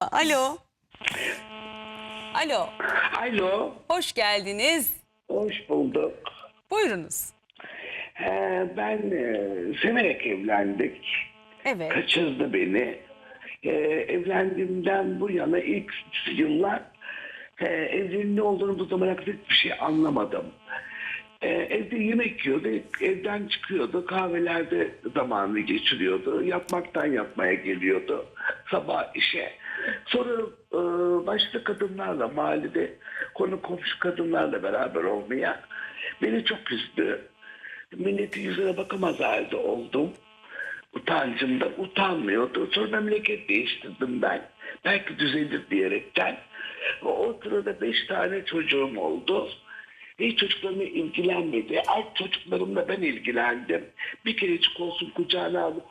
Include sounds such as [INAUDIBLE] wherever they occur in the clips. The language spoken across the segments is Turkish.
Alo. Alo. Alo, Hoş geldiniz. hoş bulduk. Buyurunuz. Ee, ben e, severek evlendik. Evet. Kaçırdı beni. Ee, evlendiğimden bu yana ilk yıllar e, evliliğin ne olduğunu bu zamana kadar hiçbir şey anlamadım. Ee, evde yemek yiyordu, evden çıkıyordu, kahvelerde zamanını geçiriyordu, yapmaktan yapmaya geliyordu sabah işe. Sonra e, başka kadınlarla mahallede konu komşu kadınlarla beraber olmaya beni çok üzdü. Milletin yüzüne bakamaz halde oldum. Utancımdan utanmıyordu. Sonra memleket değiştirdim ben. Belki düzelir diyerekten. O, o sırada beş tane çocuğum oldu. Hiç çocuklarımla ilgilenmedi. Alt çocuklarımla ben ilgilendim. Bir kerecik olsun kucağına alıp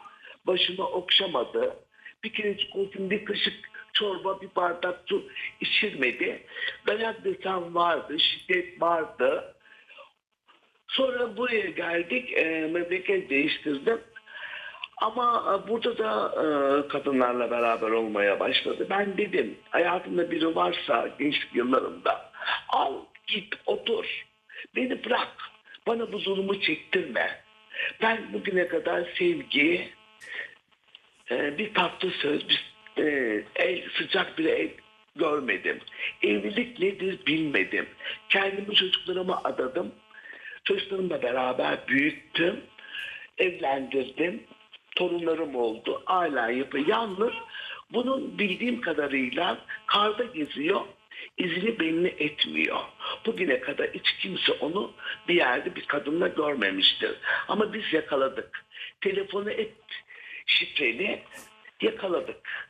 başıma okşamadı. Bir kerecik olsun bir kaşık çorba, bir bardak su içirmedi. Dayak desem vardı, şiddet vardı. Sonra buraya geldik, e, memleket değiştirdim. Ama e, burada da e, kadınlarla beraber olmaya başladı. Ben dedim, hayatımda biri varsa gençlik yıllarımda, al git otur, beni bırak, bana bu zulümü çektirme. Ben bugüne kadar sevgi, e, bir tatlı söz, bir e, el, sıcak bir el görmedim. Evlilik nedir bilmedim. Kendimi çocuklarıma adadım. Çocuklarımla beraber büyüttüm. Evlendirdim. Torunlarım oldu. Hala yapı. Yalnız bunun bildiğim kadarıyla karda geziyor. izini belli etmiyor. Bugüne kadar hiç kimse onu bir yerde bir kadınla görmemiştir. Ama biz yakaladık. Telefonu hep şifreli yakaladık.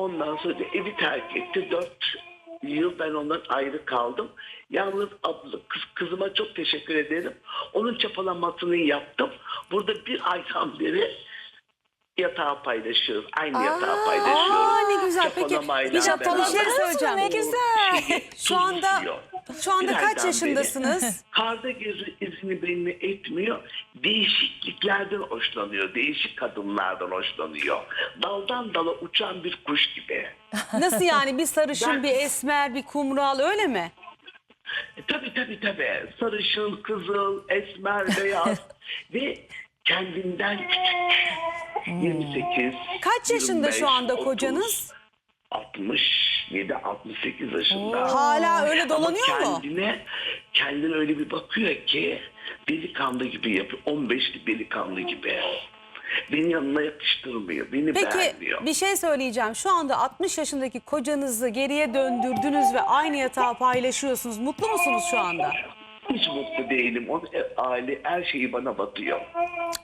Ondan sonra evi terk etti. Dört yıl ben ondan ayrı kaldım. Yalnız abla, kız, kızıma çok teşekkür ederim. Onun çapalamasını yaptım. Burada bir aydan beri yatağı paylaşıyoruz. Aynı yatağı paylaşıyoruz. Aa ne güzel. Peki bir bir beraber. şey söyleyeceğim. Ne güzel. Şu anda şu anda Bir kaç aydan yaşındasınız? beri [LAUGHS] Karda gözü izini belli etmiyor. Değişikliklerden hoşlanıyor. Değişik kadınlardan hoşlanıyor. Daldan dala uçan bir kuş gibi. [LAUGHS] Nasıl yani bir sarışın, Ben- bir esmer, bir kumral öyle mi? E, Tabii tabii tabii. Sarışın, kızıl, esmer, beyaz [LAUGHS] ve kendinden küçük. 28. Kaç yaşında 25, şu anda 30, kocanız? 67, 68 yaşında. Hala öyle Ama dolanıyor mu? kendine, kendine öyle bir bakıyor ki delikanlı gibi yapıyor. 15'li delikanlı gibi. Beni yanına yakıştırmıyor. Beni Peki beğenmiyor. bir şey söyleyeceğim. Şu anda 60 yaşındaki kocanızı geriye döndürdünüz ve aynı yatağı paylaşıyorsunuz. Mutlu musunuz şu anda? Hiç mutlu değilim. Onun e, aile her şeyi bana batıyor.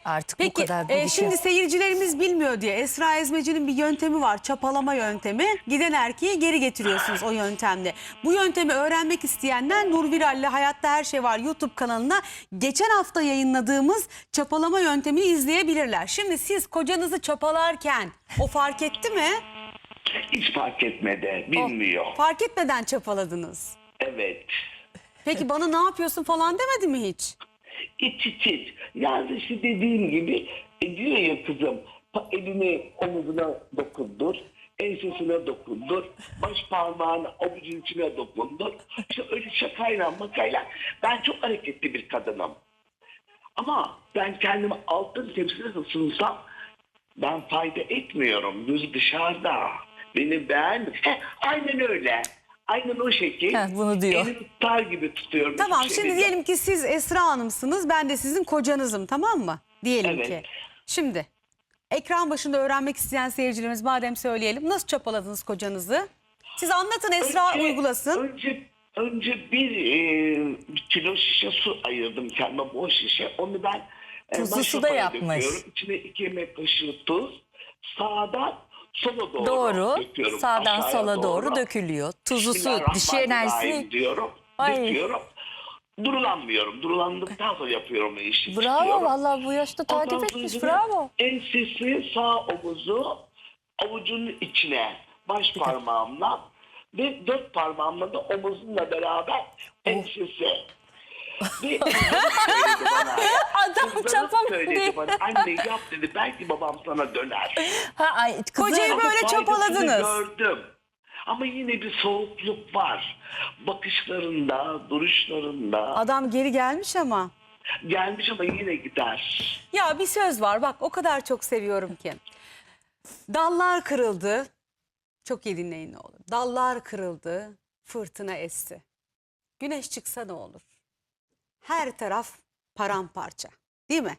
Artık bu Peki kadar e, şimdi seyircilerimiz bilmiyor diye Esra Ezmeci'nin bir yöntemi var. Çapalama yöntemi. Giden erkeği geri getiriyorsunuz o yöntemle. Bu yöntemi öğrenmek isteyenler Nur Viral'le Hayatta Her Şey Var YouTube kanalına geçen hafta yayınladığımız çapalama yöntemini izleyebilirler. Şimdi siz kocanızı çapalarken o fark etti mi? Hiç fark etmedi. O Bilmiyor. fark etmeden çapaladınız. Evet. Peki bana ne yapıyorsun falan demedi mi hiç? İç iç iç. Yani işte dediğim gibi e, diyor ya kızım elini omuzuna dokundur. Ensesine dokundur. Baş parmağını avucun içine dokundur. İşte öyle şakayla makayla. Ben çok hareketli bir kadınım. Ama ben kendimi altın tepside ısınsam ben fayda etmiyorum. Yüz dışarıda. Beni beğen. Heh, aynen öyle. Aynen o şekil. Heh, bunu diyor. Elimi tutar gibi tutuyorum. Tamam şimdi diyeceğim. diyelim ki siz Esra Hanım'sınız ben de sizin kocanızım tamam mı? Diyelim Evet. ki. Şimdi ekran başında öğrenmek isteyen seyircilerimiz madem söyleyelim nasıl çapaladınız kocanızı? Siz anlatın Esra Önce- uygulasın. Önce önce bir, e, bir kilo şişe su ayırdım kendime boş şişe. Onu ben e, Tuzlu su da maşrafaya yapmış. döküyorum. İçine iki yemek kaşığı tuz. Sağdan sola doğru Doğru. döküyorum. Sağdan aşağıya sola doğru dökülüyor. Tuzlu su, dişi Bismillahirrahmanirrahim enerjisi. diyorum. Ay. Döküyorum. Durulanmıyorum. Durulandıktan sonra yapıyorum işi. Bravo Çıkıyorum. vallahi bu yaşta takip etmiş. sonra Bravo. Ensesi sağ omuzu avucunun içine baş parmağımla ve dört parmağımla da omuzumla beraber ensesi. Ve kızlarım söyledi bana. Adam Kızlarım çapaladı. söyledi bana. Anne yap dedi. Belki babam sana döner. Ha, ay, Kocayı böyle faydasını çapaladınız. Gördüm. Ama yine bir soğukluk var. Bakışlarında, duruşlarında. Adam geri gelmiş ama. Gelmiş ama yine gider. Ya bir söz var bak o kadar çok seviyorum ki. Dallar kırıldı. Çok iyi dinleyin ne olur. Dallar kırıldı, fırtına esti. Güneş çıksa ne olur? Her taraf paramparça. Değil mi?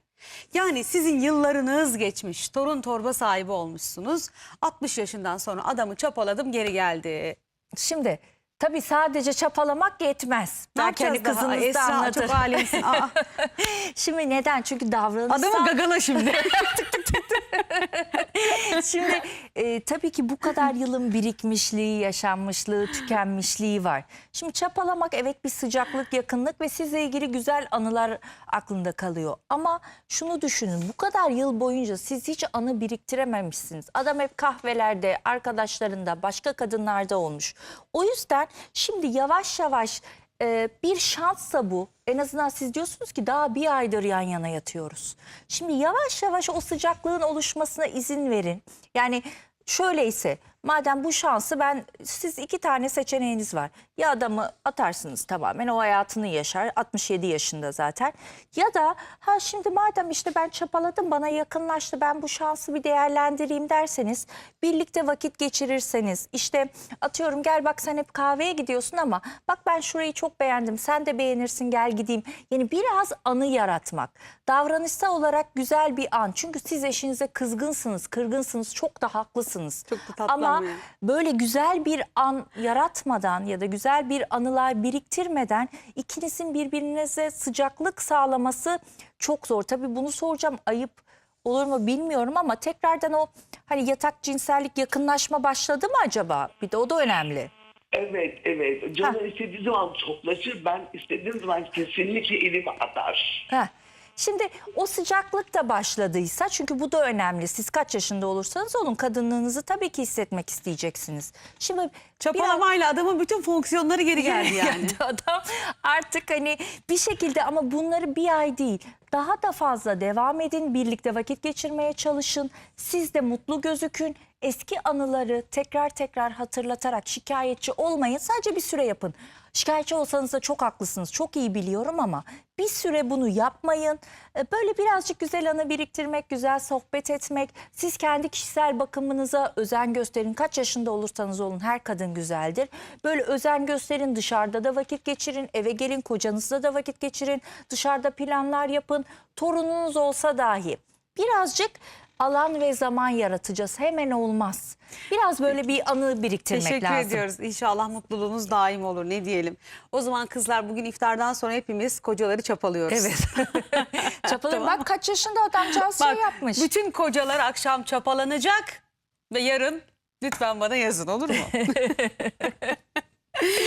Yani sizin yıllarınız geçmiş, torun torba sahibi olmuşsunuz. 60 yaşından sonra adamı çapaladım geri geldi. Şimdi tabii sadece çapalamak yetmez. Ne Ben kendi yapacağız daha? kızınız da Esra anlatır. çok alemsin. Aa, [LAUGHS] Şimdi neden? Çünkü davranışsal... adamı gagala şimdi. [LAUGHS] Şimdi e, tabii ki bu kadar yılın birikmişliği, yaşanmışlığı, tükenmişliği var. Şimdi çapalamak evet bir sıcaklık, yakınlık ve sizle ilgili güzel anılar aklında kalıyor. Ama şunu düşünün bu kadar yıl boyunca siz hiç anı biriktirememişsiniz. Adam hep kahvelerde, arkadaşlarında, başka kadınlarda olmuş. O yüzden şimdi yavaş yavaş e, bir şanssa bu. En azından siz diyorsunuz ki daha bir aydır yan yana yatıyoruz. Şimdi yavaş yavaş o sıcaklığın oluşmasına izin verin. Yani şöyleyse madem bu şansı ben siz iki tane seçeneğiniz var. Ya adamı atarsınız tamamen o hayatını yaşar 67 yaşında zaten. Ya da ha şimdi madem işte ben çapaladım bana yakınlaştı ben bu şansı bir değerlendireyim derseniz birlikte vakit geçirirseniz işte atıyorum gel bak sen hep kahveye gidiyorsun ama bak ben şurayı çok beğendim sen de beğenirsin gel gideyim. Yani biraz anı yaratmak davranışsal olarak güzel bir an çünkü siz eşinize kızgınsınız kırgınsınız çok da haklısınız. Çok da tatlı ama ama böyle güzel bir an yaratmadan ya da güzel bir anılar biriktirmeden ikinizin birbirinize sıcaklık sağlaması çok zor. Tabii bunu soracağım ayıp olur mu bilmiyorum ama tekrardan o hani yatak cinsellik yakınlaşma başladı mı acaba? Bir de o da önemli. Evet, evet. Canı istediği zaman toplaşır. Ben istediğim zaman kesinlikle elimi atar. Heh. Şimdi o sıcaklık da başladıysa çünkü bu da önemli. Siz kaç yaşında olursanız olun kadınlığınızı tabii ki hissetmek isteyeceksiniz. Şimdi biraz- Çapalamayla adamın bütün fonksiyonları geri geldi. [LAUGHS] Yani adam artık hani bir şekilde ama bunları bir ay değil daha da fazla devam edin. Birlikte vakit geçirmeye çalışın. Siz de mutlu gözükün. Eski anıları tekrar tekrar hatırlatarak şikayetçi olmayın. Sadece bir süre yapın. Şikayetçi olsanız da çok haklısınız. Çok iyi biliyorum ama bir süre bunu yapmayın. E, Böyle birazcık güzel anı biriktirmek, güzel sohbet etmek. Siz kendi kişisel bakımınıza özen gösterin. Kaç yaşında olursanız olun her kadın güzeldir. Böyle özen gösterin. Dışarıda da vakit geçirin. Eve gelin kocanızla da vakit geçirin. Dışarıda planlar yapın. Torununuz olsa dahi. Birazcık alan ve zaman yaratacağız. Hemen olmaz. Biraz böyle bir anı biriktirmek Teşekkür lazım. ediyoruz. İnşallah mutluluğunuz daim olur ne diyelim. O zaman kızlar bugün iftardan sonra hepimiz kocaları çapalıyoruz. Evet. [LAUGHS] [LAUGHS] Çapalı Tamam. bak kaç yaşında adamcağız şey Bak yapmış. bütün kocalar akşam çapalanacak ve yarın lütfen bana yazın olur mu? [LAUGHS]